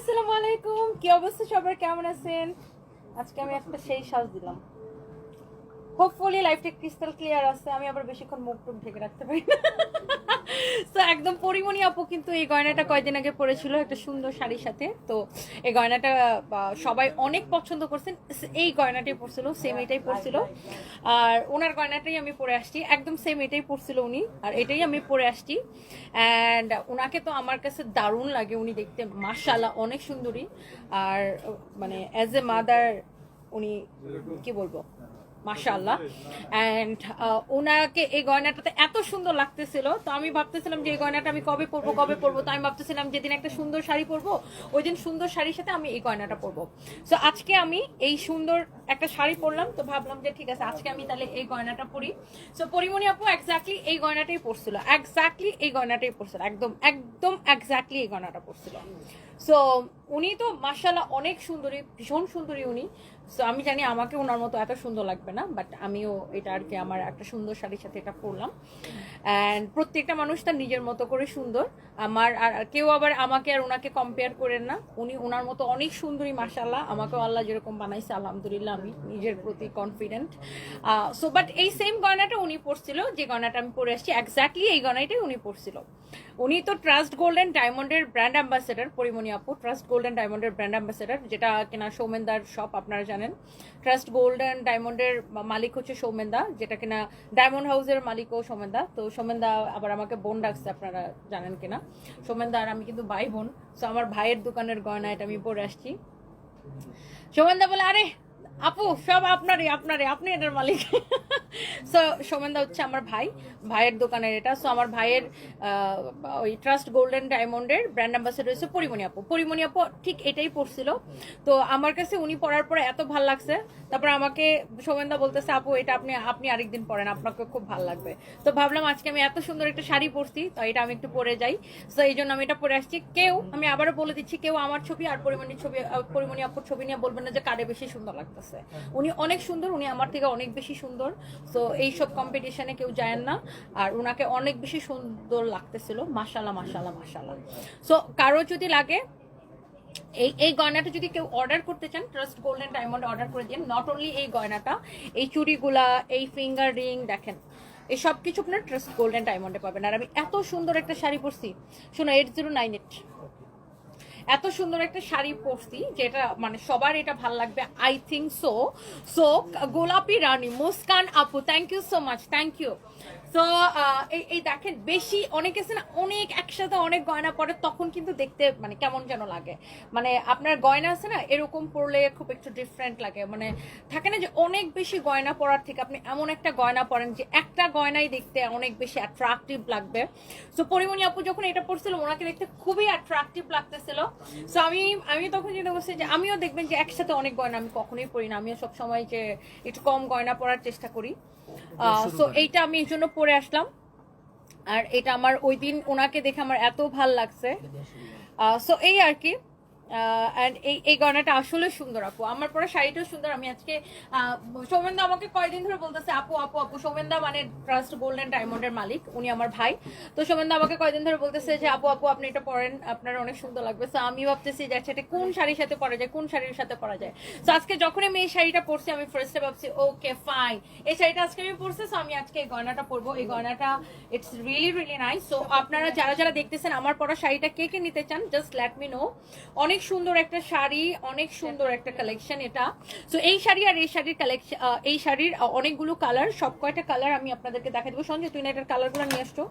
আসসালামু আলাইকুম। কি অবস্থা সবার? কেমন আছেন? আজকে আমি একটা সেই সাজ দিলাম। হোপফুলি লাইফটা ক্রিস্টাল ক্লিয়ার আছে আমি আবার বেশিক্ষণ মুখ টুক ঢেকে রাখতে পারি না। তো একদম পরিমণি আপু কিন্তু এই গয়নাটা কয়দিন আগে পরেছিল একটা সুন্দর শাড়ির সাথে। তো এই গয়নাটা সবাই অনেক পছন্দ করছেন। এই গয়নাটাই পরছিল সেম এটাই পরছিল। আর ওনার গয়নাটাই আমি পরে আসছি একদম সেম এটাই পরছিল উনি। আর এটাই আমি পরে আসছি। অ্যান্ড ওনাকে তো আমার কাছে দারুণ লাগে উনি দেখতে মাশাল্লাহ অনেক সুন্দরী। আর মানে অ্যাজ এ মাদার উনি কি বলব? মাশাল্লাহ অ্যান্ড ওনাকে এই গয়নাটাতে এত সুন্দর লাগতেছিল। তো আমি ভাবতেছিলাম যে এই গয়নাটা আমি কবে পরবো কবে পরবো? তো আমি ভাবতেছিলাম যেদিন একটা সুন্দর শাড়ি পরবো ওই দিন সুন্দর শাড়ির সাথে আমি এই গয়নাটা পরবো। সো আজকে আমি এই সুন্দর একটা শাড়ি পরলাম। তো ভাবলাম যে ঠিক আছে, আজকে আমি তাহলে এই গয়নাটা পরি। সো পরিমণি আপু এক্স্যাক্টলি এই গয়নাটাই পরছিল। এক্স্যাক্টলি এই গয়নাটাই পরছিল। একদম একদম এক্স্যাক্টলি এই গয়নাটা পরছিল। সো উনি তো মার্শাল্লাহ অনেক সুন্দরী, ভীষণ সুন্দরী উনি। সো আমি জানি আমাকে ওনার মতো এত সুন্দর লাগবে না বাট আমিও এটা আর কি আমার একটা সুন্দর শাড়ির সাথে এটা পরলাম। অ্যান্ড প্রত্যেকটা মানুষ তার নিজের মতো করে সুন্দর। আমার আর কেউ আবার আমাকে আর ওনাকে কম্পেয়ার করেন না। উনি ওনার মতো অনেক সুন্দরী মাসাল্লাহ আমাকেও আল্লাহ যেরকম বানাইছে, আলহামদুলিল্লাহ আমি নিজের প্রতি কনফিডেন্ট সো বাট এই সেম গয়নাটা উনি পরছিল, যে গয়নাটা আমি পরে আসছি এক্স্যাক্টলি এই গয়নাটাই উনি পরছিল। উনি তো ট্রাস্ট গোল্ডেন ডায়মন্ডের ব্র্যান্ড অ্যাম্বাসেডার পরিমণি আপু। ট্রাস্ট গোল্ডেন ডায়মন্ডের ব্র্যান্ড অ্যাম্বাসেডার যেটা কিনা সৌমেনদার শপ আপনারা জানেন। ট্রাস্ট গোল্ডেন ডায়মন্ডের মালিক হচ্ছে সৌমেনদা যেটা কিনা ডায়মন্ড হাউসের মালিকও সৌমেনদা তো সৌমেনদা আবার আমাকে বোন ডাকছে, আপনারা জানেন কিনা? সোমেনদা আর আমি কিন্তু ভাই বোন সো আমার ভাইয়ের দোকানের গয়না এটা আমি পরে আসছি। সোমেনদা বলে, আরে, আপু, সব আপনারই আপনারই, আপনি এটার মালিক। সো সোমেনদা হচ্ছে আমার ভাই ভাইয়ের দোকানের এটা। সো আমার ভাইয়ের ওই ট্রাস্ট গোল্ডেন ডায়মন্ডের ব্র্যান্ড অ্যাম্বাসেডর হচ্ছে পরিমণি আপু। পরিমণি আপু ঠিক এটাই পড়ছিল। তো আমার কাছে উনি পড়ার পরে এত ভালো লাগছে। তারপর আমাকে সোমেনদা বলতেছে আপু এটা আপনি আপনি আরেকদিন পরেন আপনাকে খুব ভালো লাগবে। তো ভাবলাম আজকে আমি এত সুন্দর একটা শাড়ি পরছি তো এটা আমি একটু পরে যাই। তো এই জন্য আমি এটা পরে আসছি। কেউ আমি আবারও বলে দিচ্ছি কেউ আমার ছবি আর পরিমণির ছবি পরিমণি আপুর ছবি নিয়ে বলবেন না যে কারে বেশি সুন্দর লাগতেছে। উনি অনেক সুন্দর উনি আমার থেকে অনেক বেশি সুন্দর। তো এইসব কম্পিটিশনে কেউ যায় না। আর ওনাকে অনেক বেশি সুন্দর লাগতেছিল। মাশাল্লাহ মাশাল্লাহ মাশাল্লাহ সো কারও যদি লাগে, এই এই গয়নাটা যদি কেউ অর্ডার করতে চান ট্রাস্ট গোল্ডেন ডায়মন্ড অর্ডার করে দিন। নট অনলি এই গয়নাটা, এই চুড়িগুলা, এই ফিঙ্গার রিং দেখেন, এই সব কিছু আপনার ট্রাস্ট গোল্ডেন ডায়মন্ডে পাবেন। আর আমি এত সুন্দর একটা শাড়ি পরছি। শোনো এইট জিরো নাইন এইট এত সুন্দর একটা শাড়ি পরছি, যেটা মানে সবার এটা ভালো লাগবে আই থিঙ্ক সো সো গোলাপি রানী, মুস্কান আপু thank you so much thank you তো এই দেখেন, বেশি অনেক আছে না, অনেক একসাথে অনেক গয়না পরে তখন কিন্তু দেখতে মানে কেমন যেন লাগে। মানে আপনার গয়না আছে না, এরকম পরলে খুব একটু ডিফারেন্ট লাগে। মানে থাকে না যে অনেক বেশি গয়না পরার থেকে আপনি এমন একটা গয়না পরেন যে একটা গয়নাই দেখতে অনেক বেশি অ্যাট্রাকটিভ লাগবে। সো পরিমণি আপু যখন এটা পরছিল, ওনাকে দেখতে খুবই অ্যাট্রাকটিভ লাগতেছিল। সো আমি আমি তখন যেটা বলছি যে আমিও দেখবেন যে একসাথে অনেক গয়না আমি কখনোই পরি না। আমিও সব সময় যে একটু কম গয়না পরার চেষ্টা করি। সো এইটা আমি এই জন্য পরে আসলাম। আর এটা আমার ওই দিন ওনাকে দেখে আমার এত ভালো লাগছে। সো এই আর কি। অ্যান্ড এই এই গয়নাটা আসলে সুন্দর, আপু। আমার পরে শাড়িটাও সুন্দর। আমি আজকে সৌমেনদা আমাকে কয়দিন ধরে বলতেছে, আপু আপু আপু। সৌমেনদা মানে ট্রাস্ট গোল্ডেন ডায়মন্ডের মালিক, উনি আমার ভাই। তো সৌমেনদা আমাকে কয়দিন ধরে বলতেছে যে, আপু আপু, আপনি এটা পরেন, আপনার অনেক সুন্দর লাগবে। তো আমি ভাবতেছি যে আচ্ছা কোন শাড়ির সাথে পরা যায়, কোন শাড়ির সাথে পরা যায়? তো আজকে যখন আমি এই শাড়িটা পরছি, আমি ফার্স্টে ভাবছি ওকে ফাইন এই শাড়িটা আজকে আমি পরছি সো আমি আজকে এই গয়নাটা পরবো। এই গয়নাটা it's really really nice so আপনারা যারা যারা দেখতেছেন আমার পরা শাড়িটা কে কে নিতে চান জাস্ট লেট মি নো অনেক সুন্দর একটা শাড়ি, অনেক সুন্দর একটা কালেকশন এটা। তো এই শাড়ি আর এই শাড়ির কালেকশন এই শাড়ির অনেকগুলো কালার সব কয়টা কালার আমি আপনাদেরকে দেখা দেবো। সঞ্জয়, তুই না এটার কালারগুলো নিয়ে আসছো